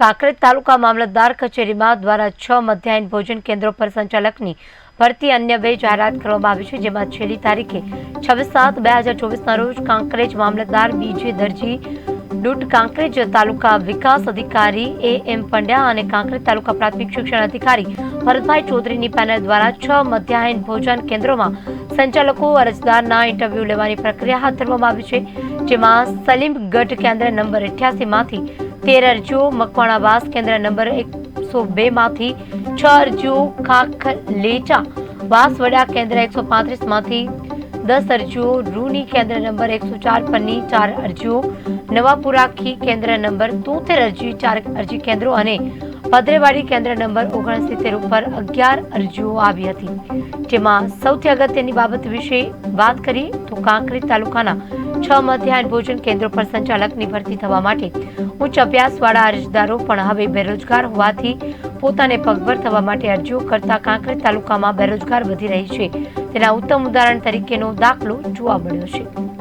કાંકરેજ તાલુકા મામલતદાર કચેરીમાં દ્વારા છ મધ્યાહન ભોજન કેન્દ્રો પર સંચાલકની ભરતી અન્ય બે જાહેરાત કરવામાં આવી છે, જેમાં છેલ્લી તારીખે છવ્વીસ સાત બે હજાર ચોવીસના રોજ કાંકરેજ મામલતદાર બીજે દરજી ડૂટ કાંકરેજ તાલુકા વિકાસ અધિકારી એ એમ પંડ્યા અને કાંકરેજ તાલુકા પ્રાથમિક શિક્ષણ અધિકારી ભરતભાઈ ચૌધરીની પેનલ દ્વારા છ મધ્યાહન ભોજન કેન્દ્રોમાં સંચાલકો અરજદારના ઇન્ટરવ્યૂ લેવાની પ્રક્રિયા હાથ ધરવામાં આવી છે, જેમાં સલીમગઢ કેન્દ્ર નંબર અઠ્યાસીમાંથી માંથી તેર અરજીઓ મકવાણાવાસ કેન્દ્ર નંબર એકસો બે માંથી છ અરજીઓ ખાખલેચા વાસવડા કેન્દ્ર એકસો પાંત્રીસમાંથી દસ અરજીઓ રૂની કેન્દ્ર નંબર એકસો ચાર પરની ચાર અરજીઓ નવાપુરાખી કેન્દ્ર નંબર તોતેર અરજી, ચાર અરજી કેન્દ્રો અને ભદ્રેવાડી કેન્દ્ર નંબર ઓગણસિત્તેર ઉપર અગિયાર અરજીઓ આવી હતી. જેમાં સૌથી અગત્યની બાબત વિશે વાત કરીએ તો કાંકરી તાલુકાના છ મધ્યાહન ભોજન કેન્દ્રો પર સંચાલકની ભરતી થવા માટે ઉચ્ચ અભ્યાસવાળા અરજદારો પણ હવે બેરોજગાર હોવાથી પોતાને પગભર થવા માટે અરજીઓ કરતા કાંકરેજ તાલુકામાં બેરોજગાર વધી રહી છે. તેના ઉત્તમ ઉદાહરણ તરીકેનો દાખલો જોવા મળ્યો છે.